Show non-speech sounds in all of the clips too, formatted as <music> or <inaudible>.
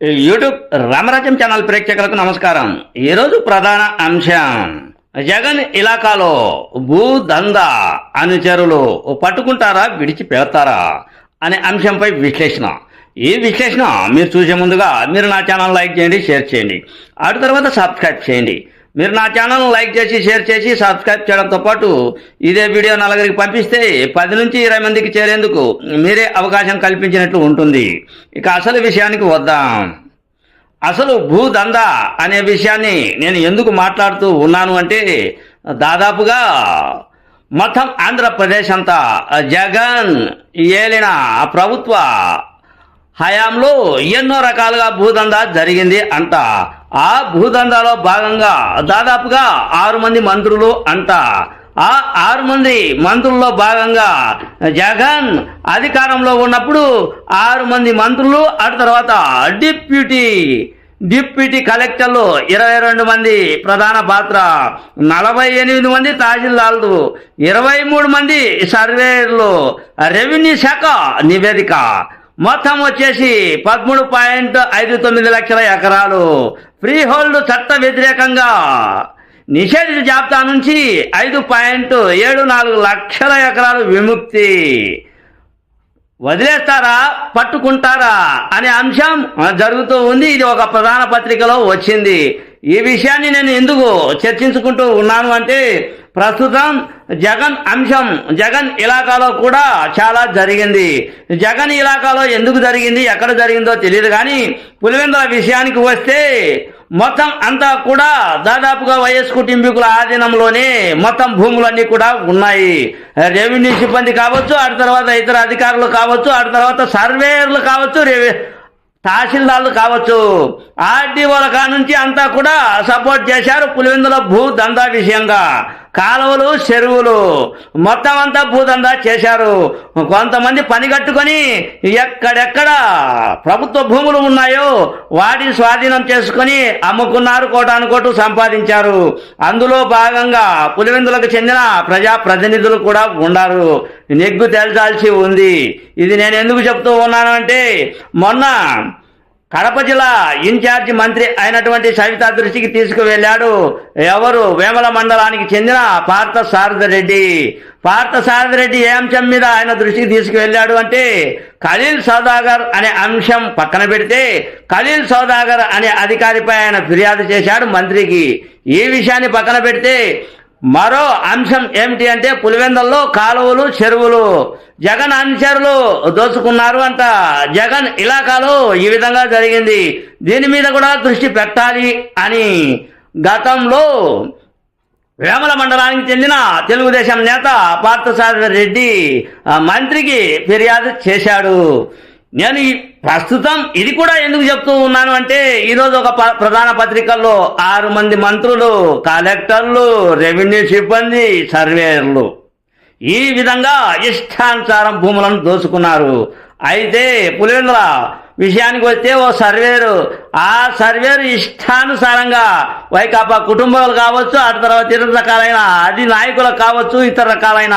YouTube రామరాజ్యం channel ప్రేక్షకులకు నమస్కారం. ఈరోజు ప్రధాన అంశం జగన్ ఇలాకాలో భూదందా అనుచరులు పట్టుకుంటారా విడిచిపెడతారా అనే అంశంపై విశ్లేషణ. ఈ విశ్లేషణ మీరు చూసే ముందుగా మీరు నా ఛానల్ లైక్ చేయండి షేర్ చేయండి. అటు తర్వాత సబ్స్క్రైబ్ చేయండి. మీరు నా ఛానల్ లైక్ చేసి షేర్ చేసి సబ్స్క్రైబ్ చేయడంతో పాటు ఇదే వీడియో నలుగురికి పంపిస్తే పది నుంచి ఇరవై మందికి చేరేందుకు మీరే అవకాశం కల్పించినట్లు ఉంటుంది. ఇక అసలు విషయానికి వద్దాం. అసలు భూదందా అనే విషయాన్ని నేను ఎందుకు మాట్లాడుతూ ఉన్నాను అంటే దాదాపుగా మొత్తం ఆంధ్రప్రదేశ్ అంతా జగన్ ఏలిన ప్రభుత్వ హయాంలో ఎన్నో రకాలుగా భూదందా జరిగింది అంట. ఆ భూదండాలో భాగంగా దాదాపుగా ఆరు మంది మంత్రులు అంట. ఆ ఆరు మంది మంత్రుల్లో భాగంగా జగన్ అధికారంలో ఉన్నప్పుడు ఆరు మంది మంత్రులు ఆ తర్వాత డిప్యూటీ డిప్యూటీ కలెక్టర్లు ఇరవై రెండు మంది ప్రధాన పాత్ర నలభై ఎనిమిది మంది తహసీల్దార్లు ఇరవై మూడు మంది సర్వేయర్లు రెవెన్యూ శాఖ నివేదిక. మొత్తం వచ్చేసి పదమూడు పాయింట్ ఐదు తొమ్మిది లక్షల ఎకరాలు. ఫ్రీ హోల్డ్ చట్ట వ్యతిరేకంగా నిషేధిత జాబితా నుంచి ఐదు పాయింట్ ఏడు నాలుగు లక్షల ఎకరాలు విముక్తి. వదిలేస్తారా? పట్టుకుంటారా? అనే అంశం జరుగుతూ ఉంది. ఇది ఒక ప్రధాన పత్రికలో వచ్చింది. ఈ విషయాన్ని నేను ఎందుకు చర్చించుకుంటూ ఉన్నాను అంటే ప్రస్తుతం జగన్ అంశం జగన్ ఇలాకాలో కూడా చాలా జరిగింది. జగన్ ఇలాకాలో ఎందుకు జరిగింది ఎక్కడ జరిగిందో తెలియదు కానీ పులివెందుల విషయానికి వస్తే మొత్తం అంతా కూడా దాదాపుగా వైఎస్ కుటుంబీకుల ఆధీనంలోనే మొత్తం భూములన్నీ కూడా ఉన్నాయి. రెవెన్యూ సిబ్బంది కావచ్చు ఆ తర్వాత ఇతర అధికారులు కావచ్చు ఆ తర్వాత సర్వేయర్లు కావచ్చు రెవె తహసీల్దార్లు కావచ్చు. ఆర్డీఓల కానుంచి అంతా కూడా సపోర్ట్ చేశారు పులివెందుల భూ దందా విషయంగా. కాలువలు చెరువులు మొత్తం అంతా భూదందా చేశారు. కొంతమంది పని కట్టుకొని ఎక్కడెక్కడ ప్రభుత్వ భూములు ఉన్నాయో వాటిని స్వాధీనం చేసుకొని అమ్ముకున్నారు కోటానుకోటు సంపాదించారు. అందులో భాగంగా పులివెందులకు చెందిన ప్రజా ప్రతినిధులు కూడా ఉన్నారు. నెగ్గు తేల్చాల్సి ఉంది. ఇది నేను ఎందుకు చెప్తూ ఉన్నాను అంటే మొన్న కడప జిల్లా ఇన్ఛార్జి మంత్రి అయినటువంటి సవిత దృష్టికి తీసుకువెళ్ళాడు. ఎవరు? వేమల మండలానికి చెందిన పార్థ సారథరెడ్డి పార్థ సారథరెడ్డి ఏ అంశం మీద ఆయన దృష్టికి తీసుకువెళ్ళాడు అంటే ఖలీల్ సౌదాగర్ అనే అంశం పక్కన పెడితే ఖలీల్ సౌదాగర్ అనే అధికారిపై ఆయన ఫిర్యాదు చేశాడు మంత్రికి. ఈ విషయాన్ని పక్కన పెడితే మరో అంశం ఏమిటి అంటే పులివెందల్లో కాలువలు చెరువులు. జగన్ అనుచరులు దోచుకున్నారు అంట. జగన్ ఇలాకాలో ఈ విధంగా జరిగింది. దీని మీద కూడా దృష్టి పెట్టాలి అని గతంలో వేమల మండలానికి చెందిన తెలుగుదేశం నేత పార్థసారథి రెడ్డి మంత్రికి ఫిర్యాదు చేశాడు. నేను ఈ ప్రస్తుతం ఇది కూడా ఎందుకు చెప్తూ ఉన్నాను అంటే ఈరోజు ఒక ప- ప్రధాన పత్రికల్లో ఆరు మంది మంత్రులు కలెక్టర్లు రెవెన్యూ సిబ్బంది సర్వేయర్లు ఈ విధంగా ఇష్టానుసారం భూములను దోచుకున్నారు. అయితే పులివెందుల విషయానికి వస్తే ఓ సర్వేరు ఆ సర్వేరు ఇష్టానుసారంగా వైకాపా కుటుంబాలు కావచ్చు ఆ తర్వాత ఇతర రకాలైన అది నాయకులు కావచ్చు ఇతర రకాలైన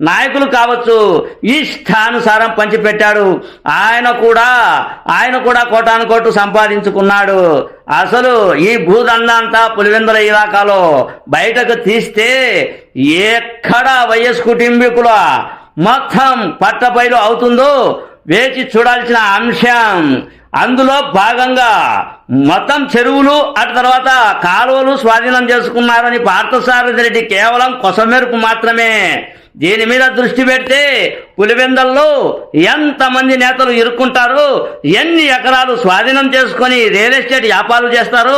నాయకులు కావచ్చు ఇష్టానుసారం పంచిపెట్టాడు. ఆయన కూడా ఆయన కూడా కోటాను కోటు సంపాదించుకున్నాడు. అసలు ఈ భూదండ అంతా పులివెందుల ఇలాకాలో బయటకు తీస్తే ఎక్కడ వైఎస్ కుటుంబీకుల మొత్తం పట్టపైలు అవుతుందో వేచి చూడాల్సిన అంశం. అందులో భాగంగా మొత్తం చెరువులు అటు తర్వాత కాలువలు స్వాధీనం చేసుకున్నారని పార్థసారథి రెడ్డి కేవలం కొసమెరుపు మాత్రమే. దీని మీద దృష్టి పెడితే పులివెందల్లో ఎంతమంది నేతలు ఇరుక్కుంటారు ఎన్ని ఎకరాలు స్వాధీనం చేసుకొని రియల్ ఎస్టేట్ వ్యాపారాలు చేస్తారు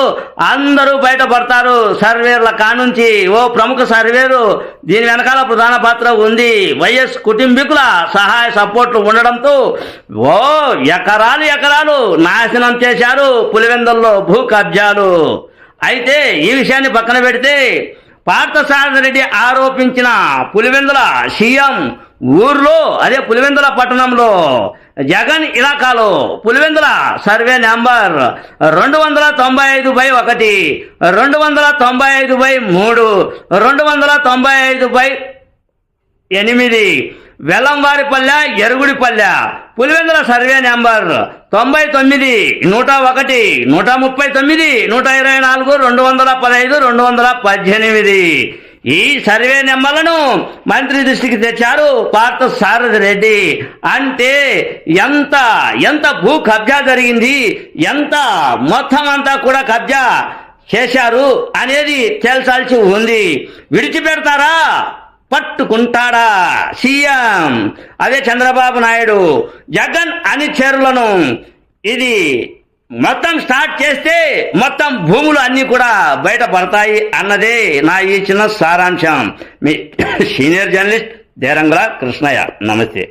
అందరూ బయటపడతారు. సర్వేర్ల కానుంచి ఓ ప్రముఖ సర్వేరు దీని వెనకాల ప్రధాన పాత్ర ఉంది. వైఎస్ కుటుంబీకుల సహాయ సపోర్ట్లు ఉండడంతో ఓ ఎకరాలు ఎకరాలు నాశనం చేశారు పులివెందల్లో భూ కబ్జాలు. అయితే ఈ విషయాన్ని పక్కన పెడితే పార్థసారథి రెడ్డి ఆరోపించిన పులివెందుల సీఎం ఊర్లో అదే పులివెందుల పట్టణంలో జగన్ ఇలాకాలో పులివెందుల సర్వే నెంబర్ రెండు వందల తొంభై ఐదు బై ఒకటి రెండు వందల తొంభై ఐదు బై మూడు రెండు వందల తొంభై ఐదు బై ఎనిమిది. వెల్లంవారిపల్లె ఎరుగుడిపల్లె. పులివెందుల సర్వే నెంబర్ తొంభై తొమ్మిది నూట ఒకటి నూట ముప్పై తొమ్మిది నూట ఇరవై నాలుగు రెండు వందల పదహైదు రెండు వందల పద్దెనిమిది. ఈ సర్వే నెంబర్లను మంత్రి దృష్టికి తెచ్చారు పార్థ సారథి రెడ్డి. అంటే ఎంత ఎంత భూ కబ్జా జరిగింది ఎంత మొత్తం అంతా కూడా కబ్జా చేశారు అనేది తేల్చాల్సి ఉంది. విడిచిపెడతారా? పట్టుకుంటాడా? సీఎం. అదే చంద్రబాబు నాయుడు. జగన్ అనుచరులను ఇది మొత్తం స్టార్ట్ చేస్తే మొత్తం భూములు అన్నీ కూడా బయటపడతాయి అన్నదే నా ఈ చిన్న సారాంశం. మీ <coughs> సీనియర్ జర్నలిస్ట్ దేరంగుల కృష్ణయ్య. నమస్తే.